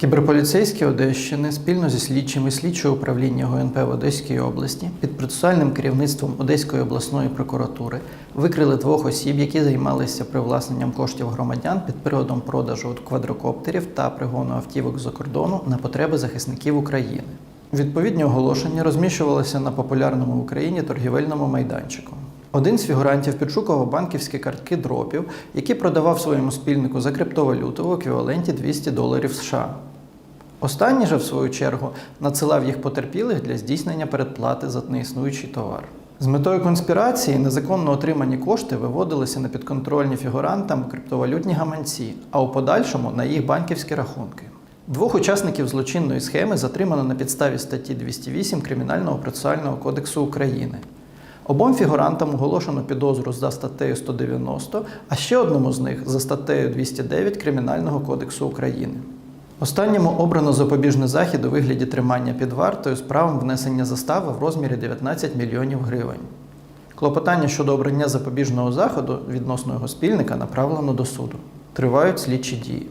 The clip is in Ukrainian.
Кіберполіцейські Одещини спільно зі слідчими слідчого управління ГУНП в Одеській області під процесуальним керівництвом Одеської обласної прокуратури викрили двох осіб, які займалися привласненням коштів громадян під приводом продажу квадрокоптерів та пригону автівок з-за кордону на потреби захисників України. Відповідні оголошення розміщувалися на популярному в Україні торгівельному майданчику. Один з фігурантів підшукував банківські картки дропів, які продавав своєму спільнику за криптовалюту в еквіваленті 200 доларів США. Останній же, в свою чергу, надсилав їх потерпілих для здійснення передплати за неіснуючий товар. З метою конспірації незаконно отримані кошти виводилися на підконтрольні фігурантам криптовалютні гаманці, а у подальшому на їх банківські рахунки. Двох учасників злочинної схеми затримано на підставі статті 208 Кримінального процесуального кодексу України. Обом фігурантам оголошено підозру за статтею 190, а ще одному з них за статтею 209 Кримінального кодексу України. Останньому обрано запобіжний захід у вигляді тримання під вартою з правом внесення застави в розмірі 19 мільйонів гривень. Клопотання щодо обрання запобіжного заходу відносно його спільника направлено до суду. Тривають слідчі дії.